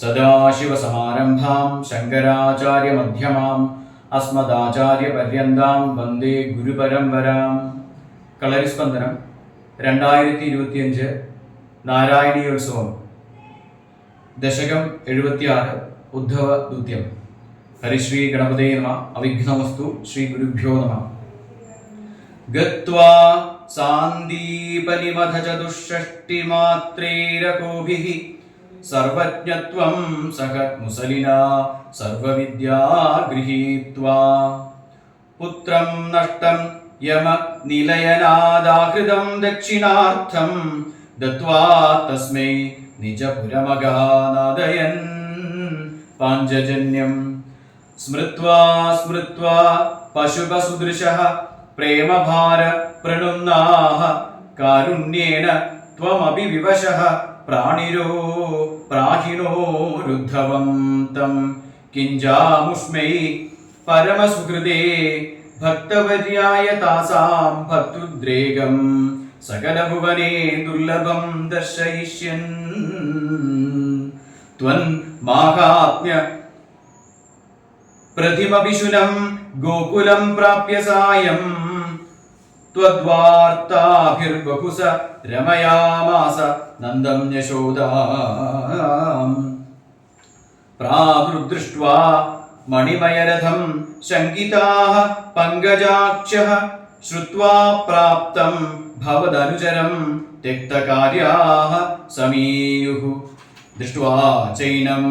സദാശിവസമാരംഭാം ശങ്കരാചാര്യമധ്യമാം അസ്മദാചാര്യപര്യന്താം വന്ദേ ഗുരുപരമ്പരാം. കളരിസ്പന്ദനം രണ്ടായിരത്തി ഇരുപത്തിയഞ്ച് നാരായണീയോത്സവം. ദശകം എഴുപത്തിയാറ് ഉദ്ധവ ദൂത്യം ഹരിശ്രീ ഗണപതേ നമ. അവിഘ്നമസ്തു ശ്രീ ഗുരുഭ്യോ നമ. ഗത്വാ സാന്ദീപനിമധ ചതുഷ്ഷഷ്ടിമാത്രൈരകോഭിः സർവജ്ഞത്വം സഹത് മുസലിന സർവവിദ്യാ ഗൃഹീത്വാ. പുത്രം നഷ്ടം യമ നിലയനാദാഹൃതം ദക്ഷിണാർത്ഥം ദത്വാ തസ്മൈ നിജപുരമഗാനാദയൻ. പാഞ്ചജന്യം സ്മൃത്വാ സ്മൃത്വാ പശുപസുദൃശ പ്രേമഭാര പ്രണുന്നാഹ കാരുണ്യേന പ്രാണിരോ പ്രാഹിണോ രുദ്ധവം തം. കിഞ്ചാമുഷ്മൈ പരമസുഹൃദേ ഭക്തവര്യായ താസാം ഭക്തുദ്രേകം. സകലഭുവനേ ദുർലഭം ദർശയിഷ്യൻ. ത്വൻ മാഹാത്മ്യ പ്രതിമഭിശുനം ഗോകുലം പ്രാപ്യ സായം त्वद्वार्ताभिर्बहुस रमयामास नन्दं यशोदाम् प्रादुर्दृष्ट्वा मणिमयरथं शङ्किताः पङ्कजाक्षः श्रुत्वा प्राप्तं भवदनुचरं त्यक्तकार्याः समीयुः दृष्ट्वा चैनं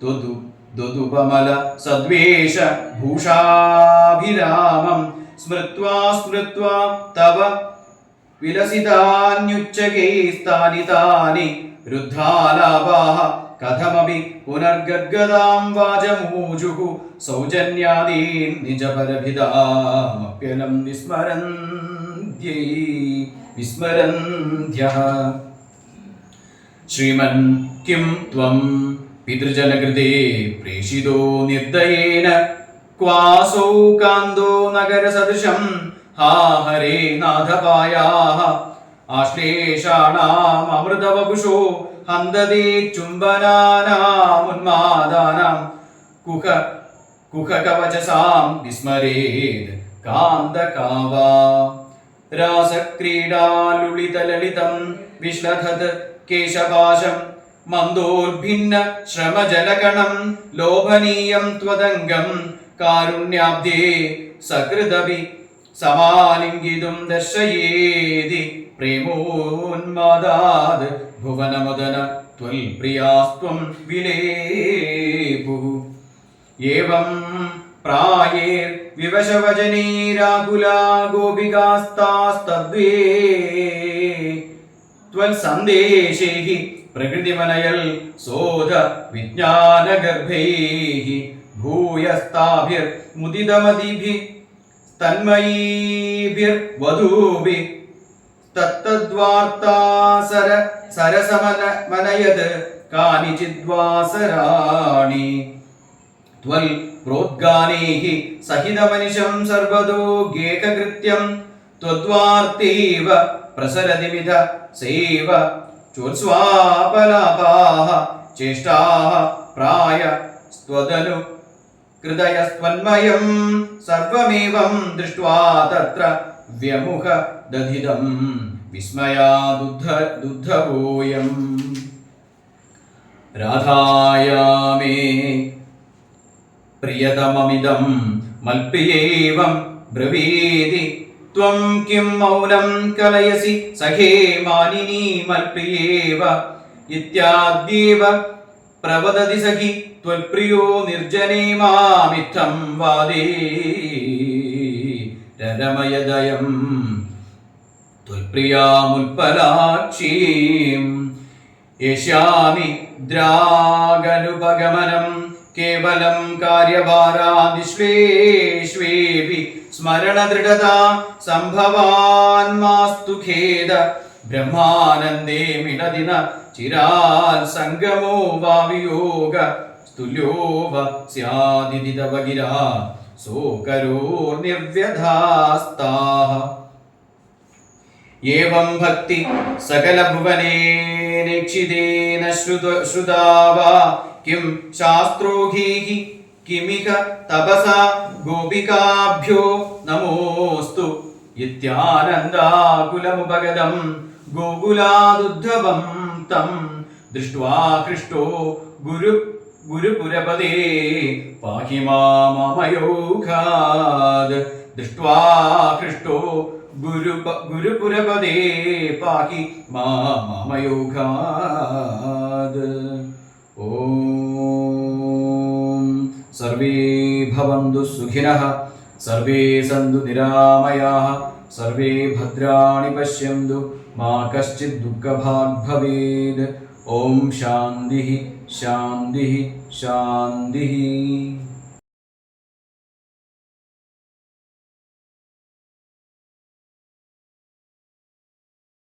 दुदु दुदुपमल सद्वेष भूषाभिरामम् स्मृत्वा स्मृत्वा तव विलसितान्युच्चकैस्तानि तानि रुद्धालापाः कथमपि पुनर्गद्गदां वाजमूजुः सौजन्यादीन् निजपरभिदामप्यलं विस्मरन्त्यै विस्मरन्त्यः श्रीमन् किं त्वं पितृजनकृते प्रेषितो निर्दयेन क्वासौ कान्दो नगरसदृशं हा हरे नाथपायाः आश्लेषाणाममृतवपुषो हन्ददे चुम्बनानामुन्मादानां कुह कुहकवचसां विस्मरेत् कान्दकावा रासक्रीडालुलितललितं विश्लथत् केशपाशं मन्दोर्भिन्न श्रमजलकणं लोभनीयं കാരുണ്യാബ്ദേ സകൃതവി സമാലിംഗിതും ദർശയേതി പ്രേമോന്മാദാത് ഭുവനമദന ത്വൽ പ്രിയാസ്ത്വം വിലേപു. ഏവം പ്രായേർ വിവശവചനീരാകുലാ ഗോപികാസ്താസ്തദ്വേ. ത്വൽസന്ദേശേ പ്രകൃതിമനയൽ സോധ വിജ്ഞാനഗർഭൈ भूयस्ताभिर्मुदितमदिभिः तन्मयीभिर्वधूभिः तत्तद्वार्तासर सरसमन मनयत् कानिचिद्वासराणि त्वल् प्रोद्गानैः सहितमनिशं सर्वतो गेककृत्यं त्वद्वार्तैव प्रसरतिमिध सैव चोत्स्वापलापाः चेष्टाः प्राय स्त्वदनु हृदयस्त्वन्मयं सर्वमेवं दृष्ट्वा तत्र व्यमुख दधितं विस्मयादुद्ध दुद्धवोऽयम् राधाया मे प्रियतममिदं मल्प्रियेवं ब्रवीति त्वं किं मौनं कलयसि सखे मानिनी मल्प्रियेव इत्याद्येव പ്രവദതി സഖി ത്വൽപ്രിയോ നിർജനീമാമിത്തം വാദേ. രരമയദയം. ത്വൽപ്രിയാമുൽപലാക്ഷീം. യശാമി ദ്രാഗനുപഗമനം. കേവലം കാര്യഭാരാദിശ്വേഷ്വേപി സ്മരണദൃഢത സംഭവാൻ മാസ്തു ഖേദ ബ്രഹ്മാനന്ദേ മിണദിന ചിരാൽ സംഗമോ ഭാവിയോഗ തുല്യോവ സ്യാദിതി തവ ഗിരാ സോകരോർനിർവ്യധാസ്താഹ ഏവം ഭക്തി സകലഭുവനേനേക്ഷിതേന ശ്രുത ശ്രുതാവാ. കിം ശാസ്ത്രോഹീഃ കിമിക തപസാ ഗോപികാഭ്യോ നമോസ്തു. ഇത്യാനന്ദാകുലമുപഗതം ഗോകുലാദുദ്ധവം തം ദൃഷ്ട്വാ ഹൃഷ്ടോ ഗുരു ഗുരുപുരപദേ പാഹി മാമയോഘാത്. ദൃഷ്ട്വാ ഹൃഷ്ടോ ഗുരു ഗുരുപുരപദേ പാഹി മാമയോഘാത്. ഓം സർവേ ഭവന്തു സുഖിനഃ. സർവേ സന്തു നിരാമയാः. സർവേ ഭദ്രാണി പശ്യന്തു. मा कश्चित् दुःखभाग् भवेद्। ॐ शांति शांति शान्तिः।